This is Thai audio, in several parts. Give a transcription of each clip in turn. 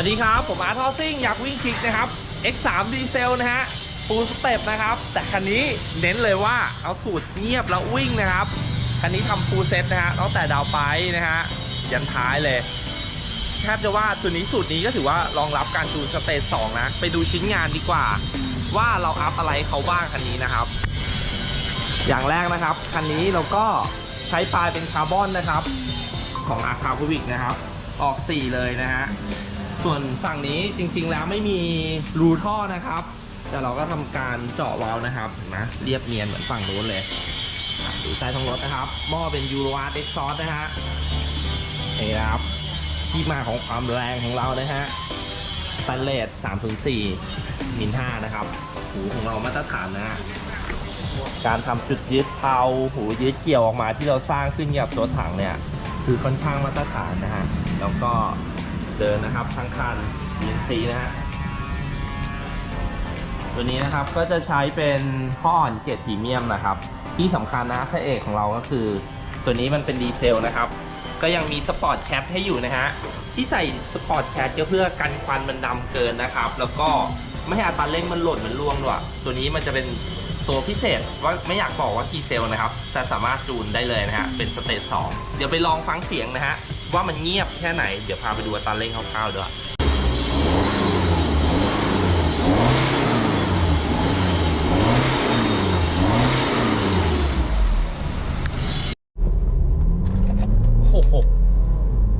วัสดีครับ ผมอาร์ทอซิ่งอยากวิ่งคลิกนะครับ X3 ดีเซลนะฮะฟูลสเต็ปนะครับ แต่คันนี้เน้นเลยว่าเอาสูตรเงียบแล้ววิ่งนะครับ คันนี้ทำฟูลเซ็ตนะฮะตั้งแต่ดาวไปนะฮะยันท้ายเลยแทบจะว่าตัวนี้สูตรนี้ก็ถือว่ารองรับการจูนสเตจสองนะ ไปดูชิ้นงานดีกว่า ว่าเราอัพอะไรเขาบ้างคันนี้นะครับ อย่างแรกนะครับ คันนี้เราก็ใช้ปลายเป็นคาร์บอนนะครับ ของอาคาพูวิกนะครับ ออก 4 เลยนะฮะ ส่วนฝั่งนี้จริง ๆ แล้วไม่มีรูท่อนะครับ แต่เราก็ทำการเจาะวาล์วนะครับนะเรียบเนียนเหมือนฝั่งนู้นเลยดูใต้ท้องรถนะครับหม้อเป็นยูโรอาร์เอ็กซอสนะฮะนี่นะครับที่มาของความแรงของเรานะฮะสแตนเลส304มิล5นะครับ หูของเรามาตรฐานนะฮะการทำจุดยึดเพลาหูยึดเกี่ยวออกมาที่เราสร้างขึ้นกับตัวถังเนี่ย คือค่อนข้างมาตรฐานนะฮะ แล้วก็ เดินนะครับทั้งคัน CNC นะฮะตัวนี้นะครับก็จะใช้เป็นข้ออ่อนเกรดพรีเมียมนะครับ ที่สำคัญนะพระเอกของเราก็คือ ตัวนี้มันเป็นดีเซลนะครับ ก็ยังมีสปอร์ตแคปให้อยู่นะฮะที่ใส่สปอร์ตแคปก็เพื่อกันควันมันดำเกินนะครับ แล้วก็ไม่ให้อัตราเร่งมันหล่นมันล่วงด้วยตัวนี้มันจะเป็นตัวพิเศษว่าไม่อยากบอกว่ากีเซลนะครับแต่สามารถจูนได้เลยนะฮะเป็นสเตจ2เดี๋ยวไปลองฟังเสียงนะฮะ ว่ามันเงียบแค่ไหน เดี๋ยวพาไปดูอัตราเร่งคร่าวๆด้วยโอ้โห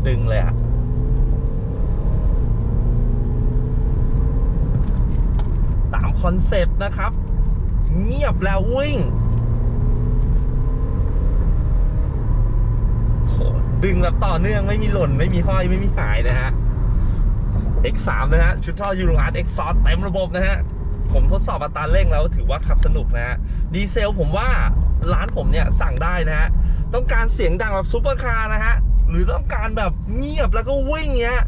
ดึงเลยอะตามคอนเซปต์นะครับ เงียบแล้ววิ่งโห ดึงแบบต่อเนื่องไม่มีหล่นไม่มีห้อยไม่มีหายนะฮะ X3 นะฮะ ชุดท่อยูโรอาร์ต X ซอสเต็มระบบนะฮะ ผมทดสอบอัตราเร่งแล้วถือว่าขับสนุกนะฮะ ดีเซลผมว่าร้านผมเนี่ยสั่งได้นะฮะ ต้องการเสียงดังแบบซูเปอร์คาร์นะฮะ หรือต้องการแบบเงียบแล้วก็วิ่งเงี้ย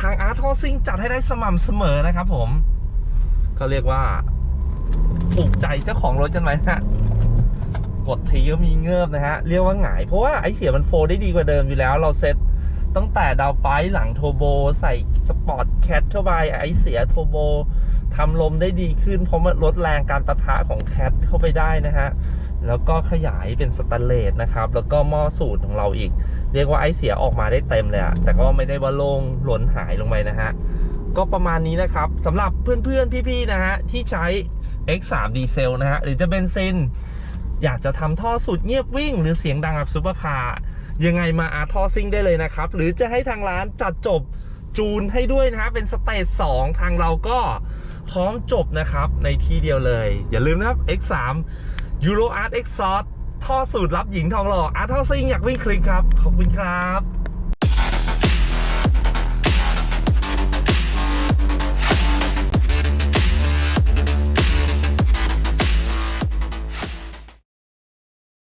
ทางอาร์ทอซิงจัดให้ได้สม่ำเสมอนะครับผม ก็เรียกว่าถูกใจเจ้าของรถกันไหมฮะ กดทีก็มีเงิบนะฮะ เรียกว่าหงาย เพราะว่าไอเสียมันโฟลได้ดีกว่าเดิมอยู่แล้ว เราเซ็ตตั้งแต่ดาวไปหลังโทโบใส่สปอร์ตแคทเข้าไปไอเสียโทโบทำลมได้ดีขึ้น เพราะมันลดแรงการประทะของแคทเข้าไปได้นะฮะ แล้วก็ขยายเป็นสแตนเลสนะครับ แล้วก็หม้อสูตรของเราอีก เรียกว่าไอเสียออกมาได้เต็มเลยอะแต่ก็ไม่ได้ว่าโล่งหล่นหายลงไปนะฮะ ก็ประมาณนี้นะครับสำหรับเพื่อนๆพี่ๆนะฮะที่ใช้ X3 ดีเซลนะฮะหรือจะเป็นซิน อยากจะทำท่อสุดเงียบวิ่ง หรือเสียงดังแบบซุปเปอร์คาร์ยังไงมาอาร์ท่อซิงได้เลยนะครับ หรือจะให้ทางร้านจัดจบจูนให้ด้วยนะฮะเป็นสเตจ2ทางเราก็พร้อมจบนะครับในที่เดียวเลย อย่าลืมนะครับ X3 Euro Art Exhaust ท่อสูตรรับหญิงทองหล่ออาร์ท่อซิงอยากวิ่งคลิกครับ ขอบคุณครับ